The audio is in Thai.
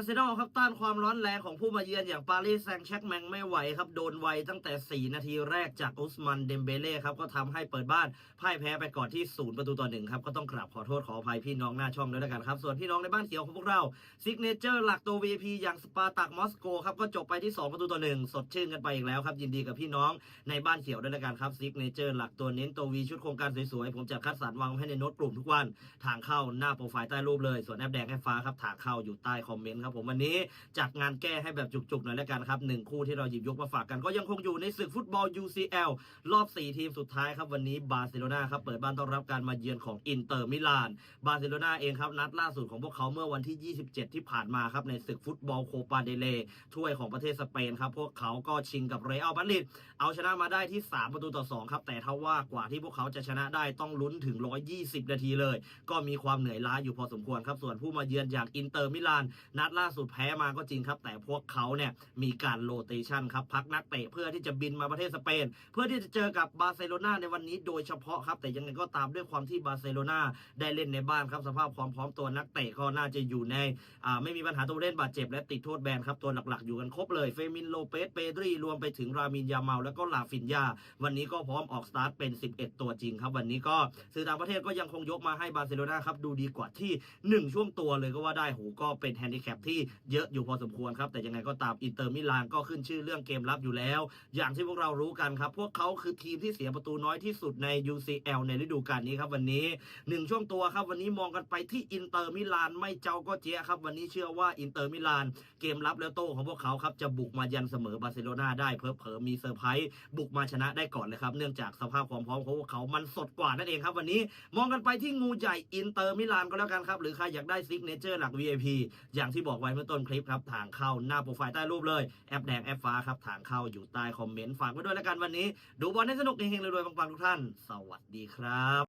ร์เซนอลครับต้านความร้อนแรงของผู้มาเยือนอย่างปารีสแซงต์แชร์กแมงไม่ไหวครับ โดนไวตั้งแต่ 4 นาทีแรกจากอุสมันเดมเบเล่ครับ ก็ทำให้เปิดบ้านพ่ายแพ้ไปก่อนที่ 0 ประตูต่อหนึ่งครับ ก็ต้องกราบขอโทษขออภัยพี่น้องหน้าช่องด้วยแล้วกันครับ ส่วนพี่น้องในบ้านเขียวของพวกเราซิกเนเจอร์หลักตัว VIP อย่างสปาตักมอสโกครับ ก็จบไปที่ 2 ประตูต่อหนึ่งสดชื่นกันไปอีกแล้วครับยินดีกับพี่น้องในบ้านเขียวด้วยแล้วกันครับซิกเนเจอร์หลักตัวเน้นตัว V ชุดโครงการสวยๆผมจะคัดสรรวางไว้ให้ในโน้ตกลุ่มทุกวันทางเข้าหน้าโปรไฟล์ใต้รูปเลยส่วนแอปแดงแอปฟ้าครับทางเข้าอยู่ใต้คอมเมนต์ครับผมวันนี้จัดงานแก้ให้แบบจุกๆหน่อยแล้วกันครับหนึ่งคู่ที่เราหยิบยกมาฝากกันก็ยังคงอยู่ในศึกฟุตบอล UCL รอบ 4 ทีมสุดท้ายครับวันนี้บาร์เซโลนาครับเปิดบ้านต้อนรับการมาเยือนของอินเตอร์มิลาน บาร์เซโลนาเองครับนัดล่าสุดของพวกเขาเมื่อวันที่ 27 ที่ผ่านมาครับในศึกฟุตบอลโคปาเดเลถ้วยของประเทศสเปนครับพวกเขาก็ชิงกับเรอัลมาดริดเอาชนะมาได้ที่ 3 ประตูต่อ 2 ครับแต่ถ้าว่ากว่าที่พวกเขาจะชนะได้ต้องลุ้นถึง 120 นาทีเลย ก็มีความเหนื่อยล้าอยู่พอสมควรครับส่วนผู้มาเยือนอย่างอินเตอร์มิลานนัดล่าสุดแพ้มาก็จริงครับ แต่พวกเขาเนี่ยมีการโรเตชันครับพักนักเตะเพื่อที่จะบินมาประเทศสเปน เพื่อที่จะเจอกับบาร์เซโลนาในวันนี้โดยเฉพาะครับ แต่ยังไงก็ตามด้วยความที่บาร์เซโลนาได้เล่นในบ้านครับสภาพความพร้อมตัวนักเตะก็น่าจะอยู่ในอ่าไม่มีปัญหาตัวเล่นบาดเจ็บและติดโทษแบนครับตัวหลักๆอยู่กันครบเลยเฟมินโลเปสเปดรีรวมไปถึงรามินยาเมาแล้วก็ลาฟินยาวันนี้ก็พร้อมออกสตาร์ทเป็น 11 ตัวจริงครับวันนี้ก็สื่อต่างประเทศก็ยังคงยกมาให้บาร์เซโลนาครับดูดีกว่าที่ 1 ช่วงตัวเลยก็ว่าได้โหก็เป็นแฮนดิแคปที่เยอะอยู่พอสมควรครับ แต่ยังไงก็ตามอินเตอร์มิลานก็ขึ้นชื่อเรื่องเกมรับอยู่แล้ว อย่างที่พวกเรารู้กันครับ พวกเขาคือทีมที่เสียประตูน้อยที่สุดใน UCL ในฤดูกาลนี้ครับวันนี้1ช่วงตัวครับวันนี้มองกันไปที่อินเตอร์มิลานไม่เจ้าก็เจ๊ะครับวันนี้เชื่อว่าอินเตอร์มิลานเกมรับแล้วโต้ของพวกเขาครับจะบุกมายันเสมอบาร์เซโลนาได้เพอเพอมีเซอร์ไพรส์บุกมาชนะได้ก่อนเลยครับ เนื่องจากสภาพความพร้อมของพวกเขามันสดกว่านั่นเองครับวันนี้มองกันไปที่งูใหญ่อินเตอร์มิลานก็แล้วกันครับหรือใครอยากได้ซิกเนเจอร์หลัก VIP อย่างที่บอกไว้เมื่อต้นคลิปครับทางเข้าหน้าโปรไฟล์ใต้รูปเลยแอปแดงแอปฟ้าครับทางเข้าอยู่ใต้คอมเมนต์ฝากไว้ด้วยแล้วกันวันนี้ ดูบอลให้สนุกเฮงๆรวยๆปังๆทุกท่าน สวัสดีครับ